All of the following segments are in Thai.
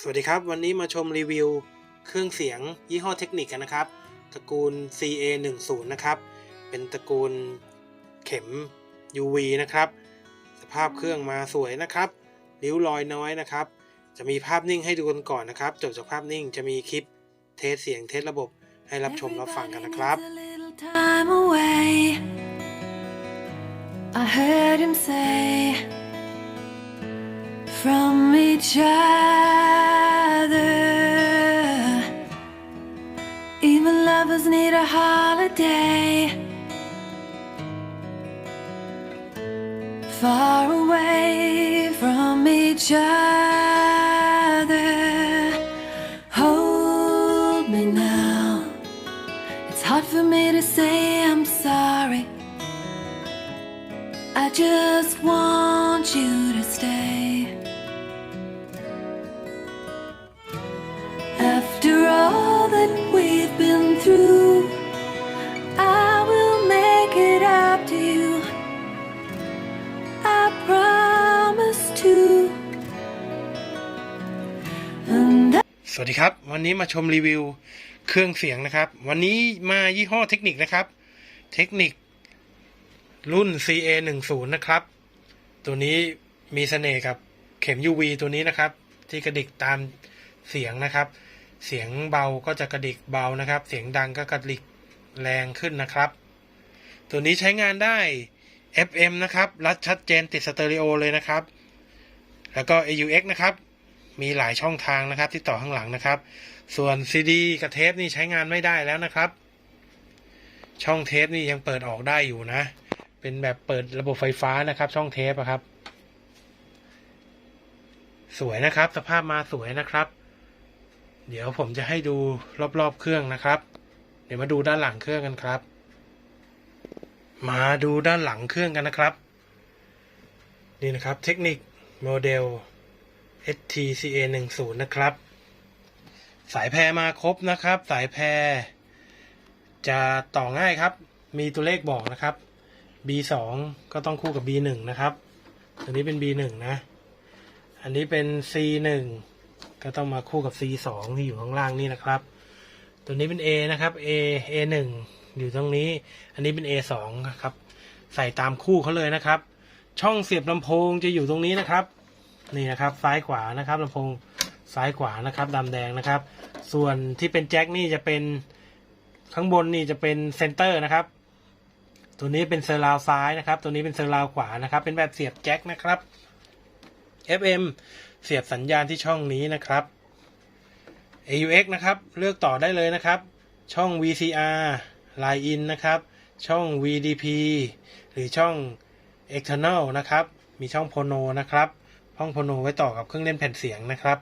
สวัสดีครับ วันนี้มาชมรีวิว เครื่องเสียงยี่ห้อเทคนิคกันนะครับ ตระกูล CA10 นะครับ เป็นตระกูลเข็ม UV นะครับ สภาพเครื่องมาสวยนะครับริ้วรอยน้อยนะครับ จะมีภาพนิ่งให้ดูกันก่อนนะครับ จบจากภาพนิ่งจะมีคลิปเทสเสียงเทสระบบให้รับชมรับฟังกันนะครับ I heard him say from each other. Holiday. Far away from each other. Hold me now. It's hard for me to say I'm sorry. I just want you to stay. After all that we've been through, สวัสดีครับ วันนี้มาชมรีวิวเครื่องเสียงนะครับ วันนี้มายี่ห้อเทคนิคนะครับ เทคนิค รุ่น CA10 นะครับ ตัวนี้มีเสน่ห์กับเข็ม UV ตัวนี้นะครับ ที่กระดิกตามเสียงนะครับ เสียงเบาก็จะกระดิกเบานะครับ เสียงดังก็กระดิกแรงขึ้นนะครับ ตัวนี้ใช้งานได้ FM นะครับ รัดชัดเจนติดสเตอริโอเลยนะครับ แล้วก็ AUX นะครับ มีหลายช่องทางนะครับ ที่ต่อข้างหลังนะครับ ส่วน CD กับเทปนี่ใช้งานไม่ได้แล้วนะครับ ช่องเทปนี่ยังเปิดออกได้อยู่นะ เป็นแบบเปิดระบบไฟฟ้านะครับ ช่องเทปครับ สวยนะครับ สภาพมาสวยนะครับ เดี๋ยวผมจะให้ดูรอบๆเครื่องนะครับ เดี๋ยวมาดูด้านหลังเครื่องกันครับ มาดูด้านหลังเครื่องกันนะครับ นี่นะครับ เทคนิคโมเดล STCA 1 0นะครับ สายแพรมาครบนะครับ สายแพรจะต่อง่ายครับ มีตัวเลขบอกนะครับ B 2 ก็ต้องคู่กับ B 1 นะครับ ตัวนี้เป็น B 1 นะ อันนี้เป็น C 1 ก็ต้องมาคู่กับ C 2 ที่อยู่ข้างล่างนี่นะครับ ตัวนี้เป็น A นะครับ A A 1 อยู่ตรงนี้ อันนี้เป็น A 2 ครับ ใส่ตามคู่เขาเลยนะครับ ช่องเสียบลำโพงจะอยู่ตรงนี้นะครับ นี่นะครับซ้ายขวานะครับลำโพงซ้ายขวานะครับดำแดงนะครับ ส่วนที่เป็นแจ็คนี่จะเป็นข้างบนนี่จะเป็นเซนเตอร์นะครับ ตัวนี้เป็นเซอร์ราวซ้ายนะครับ ตัวนี้เป็นเซอร์ราวขวานะครับ เป็นแบบเสียบแจ็คนะครับ FM เสียบสัญญาณที่ช่องนี้นะครับ AUX นะครับเลือกต่อได้เลยนะครับ ช่อง VCR Line In นะครับ ช่อง VDP หรือช่อง External นะครับ มีช่องโพโนนะครับ ช่องโพโนไว้ต่อกับเครื่องเล่นแผ่นเสียงนะครับ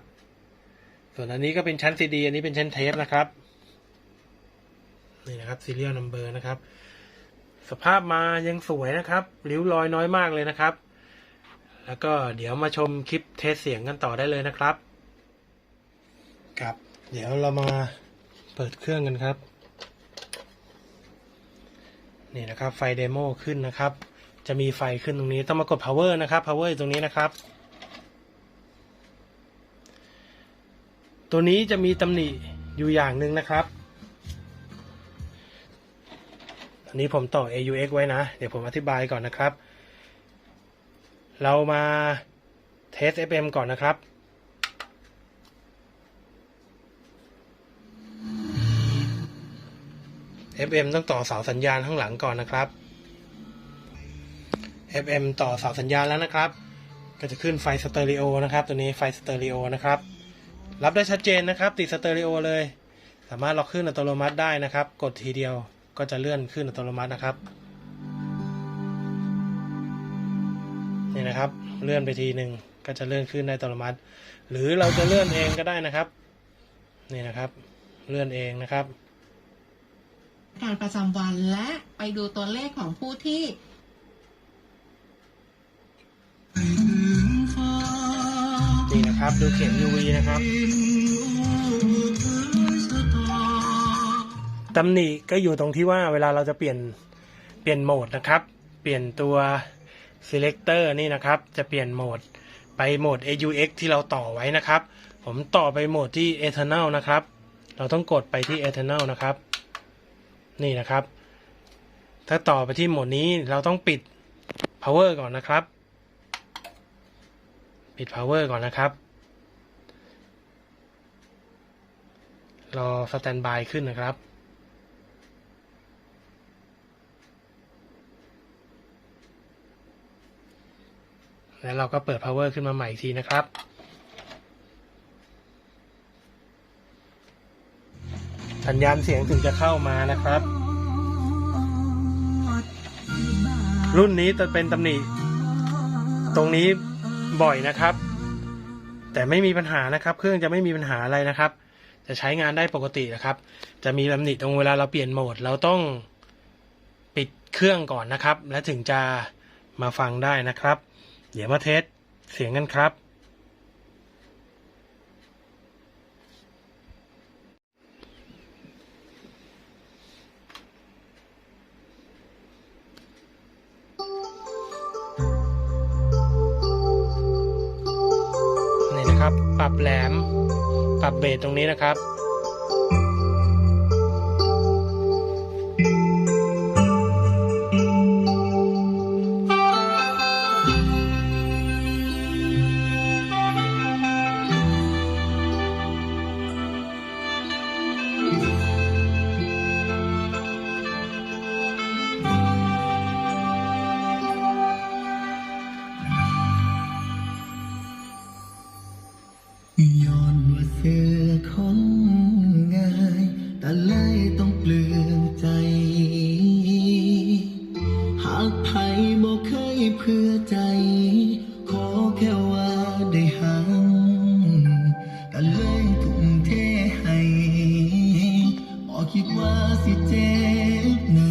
ส่วนอันนี้ก็เป็นชั้น CD อันนี้เป็นชั้นเทปนะครับนี่นะครับ Serial Number นะครับ สภาพมายังสวยนะครับริ้วรอยน้อยมากเลยนะครับ แล้วก็เดี๋ยวมาชมคลิปเทสเสียงกันต่อได้เลยนะครับครับ เดี๋ยวเรามาเปิดเครื่องกันครับ นี่นะครับไฟเดโมขึ้นนะครับ จะมีไฟขึ้นตรงนี้ต้องมากด power นะครับ power อยู่ตรงนี้นะครับ ตัวนี้จะมีตำหนิอยู่อย่างหนึ่งนะครับ อันนี้ผมต่อ AUX ไว้นะ เดี๋ยวผมอธิบายก่อนนะครับ เรามาเทส FM ก่อนนะครับ FM ต้องต่อเสาสัญญาณข้างหลังก่อนนะครับ FM ต่อเสาสัญญาณแล้วนะครับ ก็จะขึ้นไฟสเตอริโอนะครับ ตัวนี้ไฟสเตอริโอนะครับ รับได้ชัดเจนนะครับ ติดสเตอริโอเลย สามารถล็อกขึ้นอัตโนมัติได้นะครับ กดทีเดียวก็จะเลื่อนขึ้นอัตโนมัตินะครับนี่นะครับ เลื่อนไปทีหนึ่งก็จะเลื่อนขึ้นได้อัตโนมัติ หรือเราจะเลื่อนเองก็ได้นะครับนี่นะครับ เลื่อนเองนะครับ การประจำวันและไปดูตัวเลขของผู้ที่ นะครับ ดูเข็ม UV นะครับตำหนิก็อยู่ตรงที่ว่าเวลาเราจะเปลี่ยนเปลี่ยนโหมดนะครับ เปลี่ยนตัว selector นี่นะครับ จะเปลี่ยนโหมดไปโหมด AUX ที่เราต่อไว้นะครับ ผมต่อไปโหมดที่ Eternal นะครับ เราต้องกดไปที่ Eternal นะครับ นี่นะครับ ถ้าต่อไปที่โหมดนี้เราต้องปิด power ก่อนนะครับ ปิด power ก่อนนะครับ รอ standby ขึ้นนะครับ แล้วเราก็เปิด power ขึ้นมาใหม่อีกทีนะครับ สัญญาณเสียงถึงจะเข้ามานะครับ รุ่นนี้จะเป็นตำหนิตรงนี้บ่อยนะครับ แต่ไม่มีปัญหานะครับ เครื่องจะไม่มีปัญหาอะไรนะครับ จะใช้งานได้ปกตินะครับ จะมีตำหนิตรงเวลาเราเปลี่ยนโหมด เราต้องปิดเครื่องก่อนนะครับ แล้วถึงจะมาฟังได้นะครับ เดี๋ยวมาเทสเสียงกันครับ นี่นะครับ ปรับแหลม ปรับเบสตรงนี้นะครับ ก็เลยทุ่มเทให้บอคิดว่าสิเจ็บหนา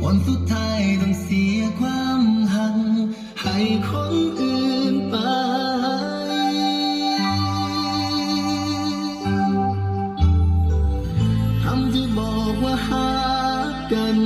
ผลสุดท้ายต้องเสียความหังให้คนอื่นไปคำที่บอกว่าหากัน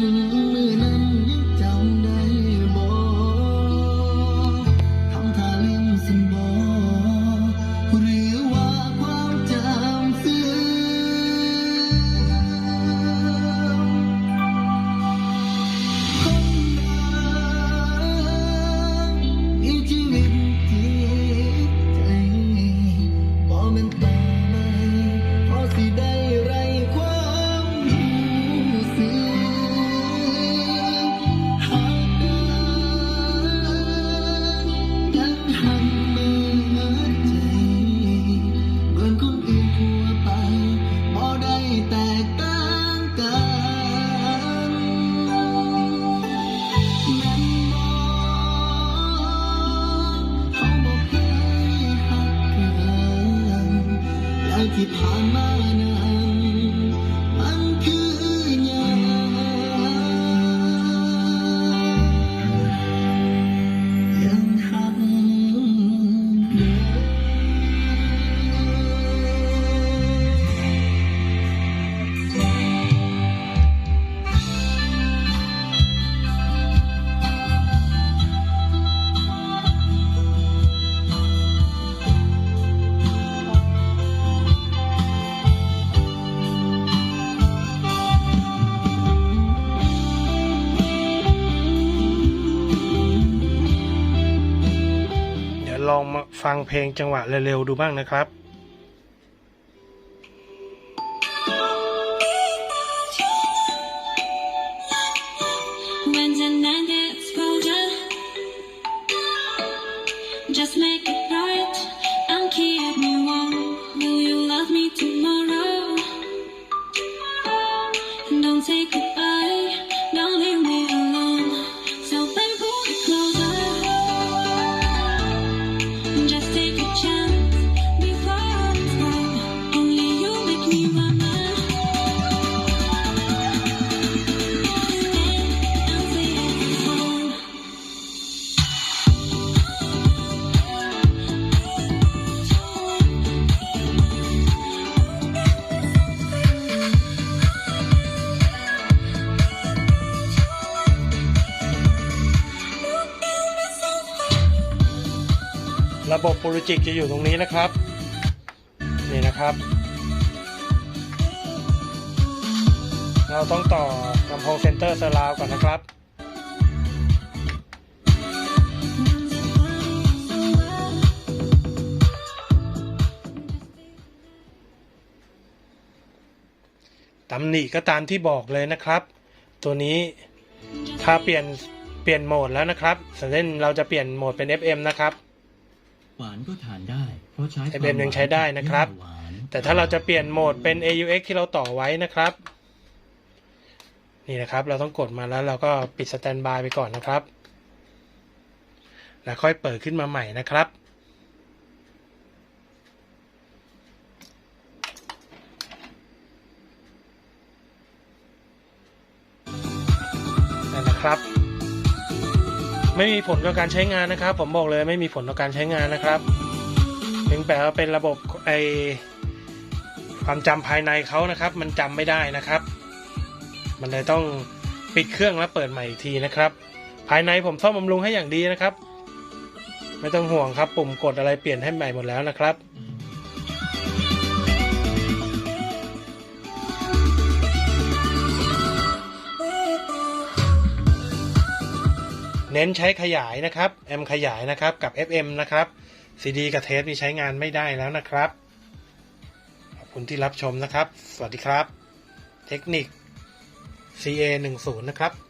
ฟังเพลงจังหวะเร็วๆดูบ้างนะครับจะ make ระบบปูริจิกจะอยู่ตรงนี้นะครับ นี่นะครับ เราต้องต่อลำโพงเซนเตอร์เซอร์ราวก่อนนะครับตำหนิก็ตามที่บอกเลยนะครับ ตัวนี้ถ้าเปลี่ยนเปลี่ยนโหมดแล้วนะครับสเล่นเราจะเปลี่ยนโหมดเป็น FM นะครับ หวานก็ทานได้ เพราะใช้ไอ้เบมยังใช้ได้นะครับหวานแต่ถ้าเราจะเปลี่ยนโหมดเป็น AUX ที่เราต่อไว้นะครับ นี่นะครับ เราต้องกดมาแล้วเราก็ปิดสแตนบายไปก่อนนะครับ แล้วค่อยเปิดขึ้นมาใหม่นะครับนั่นนะครับ ไม่มีผลต่อการใช้งานนะครับ ผมบอกเลยไม่มีผลต่อการใช้งานนะครับถึงแปลว่าเป็นระบบไอความจำภายในเขานะครับ มันจำไม่ได้นะครับ มันเลยต้องปิดเครื่องแล้วเปิดใหม่อีกทีนะครับ ภายในผมซ่อมบำรุงให้อย่างดีนะครับ ไม่ต้องห่วงครับ ปุ่มกดอะไรเปลี่ยนให้ใหม่หมดแล้วนะครับ เน้นใช้ขยายนะครับแอมขยายนะครับกับ FM นะครับ CD กับเทปนี่ใช้งานไม่ได้แล้วนะครับขอบคุณที่รับชมนะครับ สวัสดีครับ เทคนิค CA 1 0นะครับ